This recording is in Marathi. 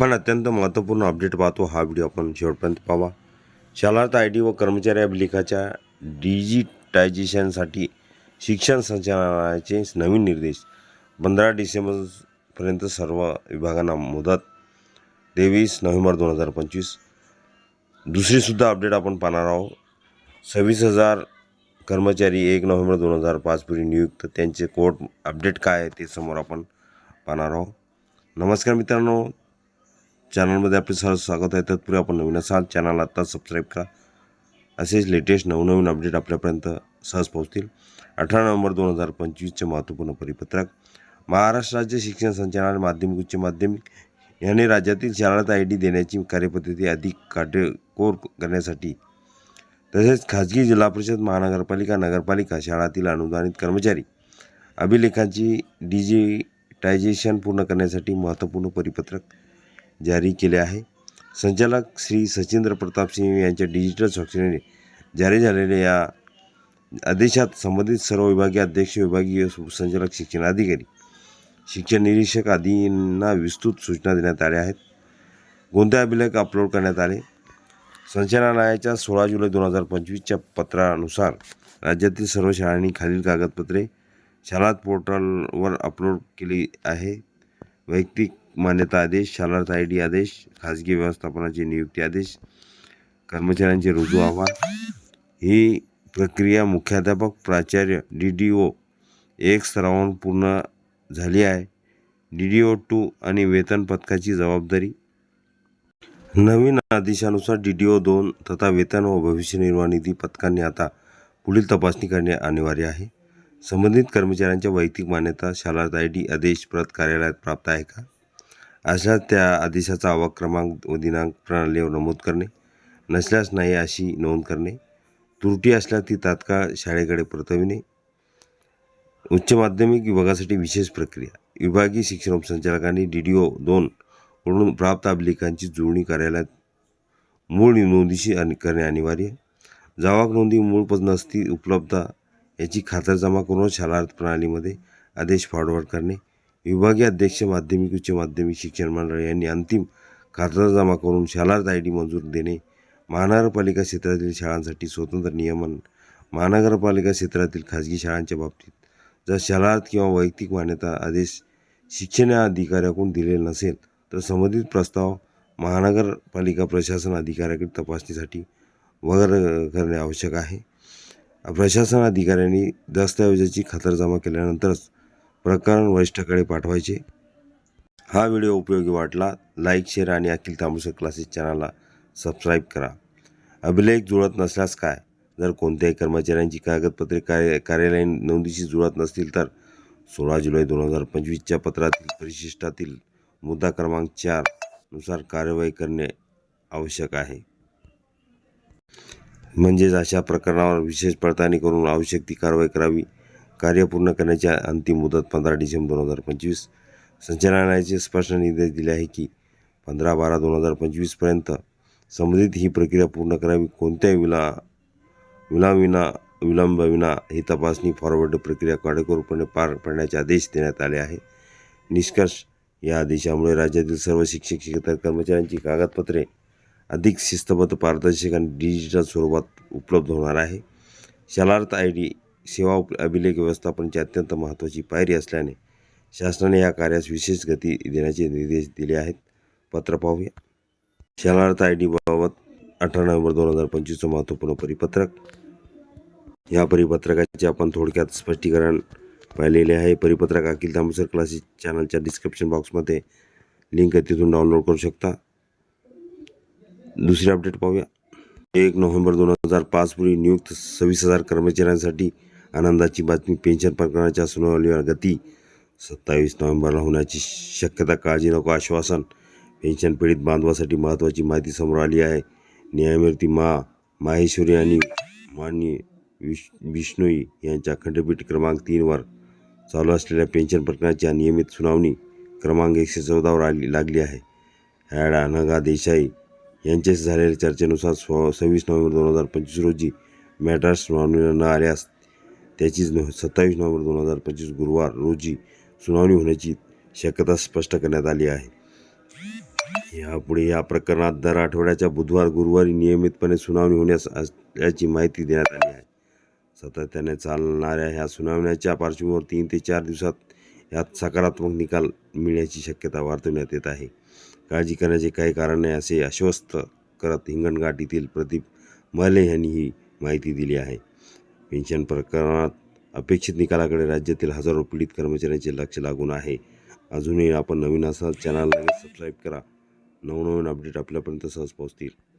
पण अत्यंत महत्त्वपूर्ण अपडेट पाहतो. हा व्हिडिओ आपण शेवटपर्यंत पाहावा. शालार्थ आय डी व कर्मचारी अभिलेखाच्या डिजिटायझेशनसाठी शिक्षण संचालनालयाचे नवीन निर्देश. पंधरा डिसेंबरपर्यंत सर्व विभागांना मुदत तेवीस नोव्हेंबर दोन हजार पंचवीस. दुसरीसुद्धा अपडेट आपण पाहणार आहोत. सव्वीस हजार कर्मचारी एक नोव्हेंबर दोन हजार पाचपूर्वी नियुक्त. त्यांचे कोर्ट अपडेट काय आहे ते समोर आपण पाहणार आहोत. नमस्कार मित्रांनो. चॅनलमध्ये आपले सहज स्वागत आहे. तत्पूर्वी आपण नवीन असाल चॅनल आत्ता सबस्क्राईब करा. असेच लेटेस्ट नवनवीन अपडेट आपल्यापर्यंत सहज पोहोचतील. अठरा नोव्हेंबर दोन हजार पंचवीसचे महत्त्वपूर्ण परिपत्रक. महाराष्ट्र राज्य शिक्षण संचालनालय माध्यमिक उच्च माध्यमिक यांनी राज्यातील शाळेत आय डी देण्याची कार्यपद्धती अधिक काटेकोर करण्यासाठी तसेच खाजगी जिल्हा परिषद महानगरपालिका नगरपालिका शाळातील अनुदानित कर्मचारी अभिलेखांची डिजिटायझेशन पूर्ण करण्यासाठी महत्त्वपूर्ण परिपत्रक जारी केले आहे. संचालक श्री सचिंद्र प्रताप सिंह यांच्या डिजिटल स्वाक्षरीने जारी झालेल्या या आदेशात संबंधित सर्व विभागीय अध्यक्ष विभागीय संचालक शिक्षण अधिकारी शिक्षण निरीक्षक आदींना विस्तृत सूचना देण्यात आल्या आहेत. कोणते अभिलेख अपलोड करण्यात आले? संचालनालयाच्या सोळा जुलै दोन हजार पंचवीसच्या पत्रानुसार राज्यातील सर्व शाळांनी खालील कागदपत्रे शाळात पोर्टलवर अपलोड केली आहे. वैयक्तिक मान्यता आदेश शालार्थ आय डी आदेश खाजगी व्यवस्थापनाचे नियुक्ती आदेश कर्मचाऱ्यांचे रुजू अहवाल ही प्रक्रिया मुख्याध्यापक प्राचार्य डी डी ओ एक स्तरावरून पूर्ण झाली आहे. डी डी ओ टू आणि वेतन पथकाची जबाबदारी. नवीन आदेशानुसार डी डी ओ दोन तथा वेतन व भविष्य निर्वाह निधी पथकांनी आता पुढील तपासणी करणे अनिवार्य आहे. संबंधित कर्मचाऱ्यांच्या वैयक्तिक मान्यता शालार्थ आय डी आदेश प्रत कार्यालयात प्राप्त आहे का? अशा त्या आदेशाचा आवाक क्रमांक व दिनांक प्रणालीवर नमूद करणे नसल्यास नाही अशी नोंद करणे त्रुटी असल्यास ती तात्काळ शाळेकडे परतविणे. उच्च माध्यमिक विभागासाठी विशेष प्रक्रिया विभागीय शिक्षण उपसंचालकांनी डी डी ओ दोनकडून प्राप्त अभिलेखांची जुळणी कार्यालयात मूळ नोंदीशी आणि करणे अनिवार्य. जावाक नोंदी मूळ पद नसती उपलब्ध याची खातरजमा करून शालार्थ प्रणालीमध्ये आदेश फॉरवर्ड करणे. विभागीय अध्यक्ष माध्यमिक उच्च माध्यमिक शिक्षण मंडळ यांनी अंतिम खातरजमा करून शालार्थ आय डी मंजूर देणे महानगरपालिका क्षेत्रातील शाळांसाठी स्वतंत्र नियमन महानगरपालिका क्षेत्रातील खाजगी शाळांच्या बाबतीत जर शालार्थ किंवा वैयक्तिक मान्यता आदेश शिक्षण अधिकाऱ्याकडून दिलेला नसेल तर संबंधित प्रस्ताव महानगरपालिका प्रशासन अधिकाऱ्याकडे तपासणीसाठी वगैरे करणे आवश्यक आहे. प्रशासन अधिकाऱ्यांनी दस्तऐवजाची खातरजमा केल्यानंतरच प्रकरण वरिष्ठाकडे पाठवायचे. हा व्हिडिओ उपयोगी वाटला लाईक शेअर आणि अखिल तांबुसकर क्लासेस चॅनलला सबस्क्राईब करा. अभिलेख जुळत नसल्यास काय? जर कोणत्याही कर्मचाऱ्यांची कागदपत्रे कार्य कार्यालयीन नोंदीशी जुळत नसतील तर सोळा जुलै दोन हजार पंचवीसच्या पत्रातील परिशिष्टातील मुद्दा क्रमांक चारनुसार कार्यवाही करणे आवश्यक आहे. म्हणजेच अशा प्रकरणावर विशेष पडताळणी करून आवश्यक ती कारवाई करावी. कार्य पूर्ण करण्याची अंतिम मुदत पंधरा डिसेंबर दोन हजार पंचवीस. संचालनालयाचे स्पष्ट निर्देश दिले आहे की पंधरा बारा दोन हजार पंचवीसपर्यंत संबंधित ही प्रक्रिया पूर्ण करावी. कोणत्याही विला विलाविना विलंबविना ही तपासणी फॉरवर्ड प्रक्रिया काटेकोरपणे पार पाडण्याचे आदेश देण्यात आले आहे. निष्कर्ष या आदेशामुळे राज्यातील सर्व शिक्षक शिक्षक कर्मचाऱ्यांची कागदपत्रे अधिक शिस्तबद्ध पारदर्शक आणि डिजिटल स्वरूपात उपलब्ध होणार आहे. शालार्थ आय डी सेवा उप अभिलेख व्यवस्थापनाची अत्यंत महत्त्वाची पायरी असल्याने शासनाने या कार्यास विशेष गती देण्याचे निर्देश दिले आहेत. पत्र पाहूया. शरणार्थ आय डीबाबत अठरा नोव्हेंबर दोन हजार पंचवीसचं महत्त्वपूर्ण परिपत्रक. या परिपत्रकाचे आपण थोडक्यात स्पष्टीकरण पाहिलेले आहे. परिपत्रक अखिल तांबूसर क्लासेस चॅनलच्या डिस्क्रिप्शन बॉक्समध्ये लिंक आहे तिथून डाउनलोड करू शकता. दुसरी अपडेट पाहूया. एक नोव्हेंबर दोन हजार पाचपूर्वी नियुक्त सव्वीस हजार कर्मचाऱ्यांसाठी आनंदाची बातमी पेन्शन प्रकरणाच्या सुनावणीवर गती. सत्तावीस नोव्हेंबरला होण्याची शक्यता काळजी नको आश्वासन. पेन्शन पीडित बांधवासाठी महत्त्वाची माहिती समोर आली आहे. न्यायमूर्ती मा माहेश्वरी आणि माननीय विश बिष्णोई यांच्या खंडपीठ क्रमांक तीनवर चालू असलेल्या पेन्शन प्रकरणाची नियमित सुनावणी क्रमांक एकशे चौदावर आली लागली आहे. ॲड. नगा देसाई यांच्याशी झालेल्या चर्चेनुसार स्व सव्वीस नोव्हेंबर दोन हजार पंचवीस रोजी मॅटर्स सुनावणीला न आल्यास त्याचीच नो सत्तावीस नोव्हेंबर दोन हजार पंचवीस गुरुवार रोजी सुनावणी होण्याची शक्यता स्पष्ट करण्यात आली आहे. यापुढे या प्रकरणात दर आठवड्याच्या बुधवार गुरुवारी नियमितपणे सुनावणी होण्यास असल्याची माहिती देण्यात आली आहे. सातत्याने चालणाऱ्या ह्या सुनावण्याच्या पार्श्वभूमीवर तीन ते चार दिवसात यात सकारात्मक निकाल मिळण्याची शक्यता वर्तवण्यात येत आहे. काळजी करण्याचे काही कारण नाही असे आश्वस्त करत हिंगणघाट येथील प्रदीप मले यांनी ही माहिती दिली आहे. पेन्शन प्रकरणात अपेक्षित निकालाकडे राज्यातील हजारो पीडित कर्मचाऱ्यांचे लक्ष लागून आहे. अजूनही आपण नवीन असाल चॅनलला सबस्क्राईब करा. नवनवीन अपडेट आपल्यापर्यंत सहज पोहोचतील.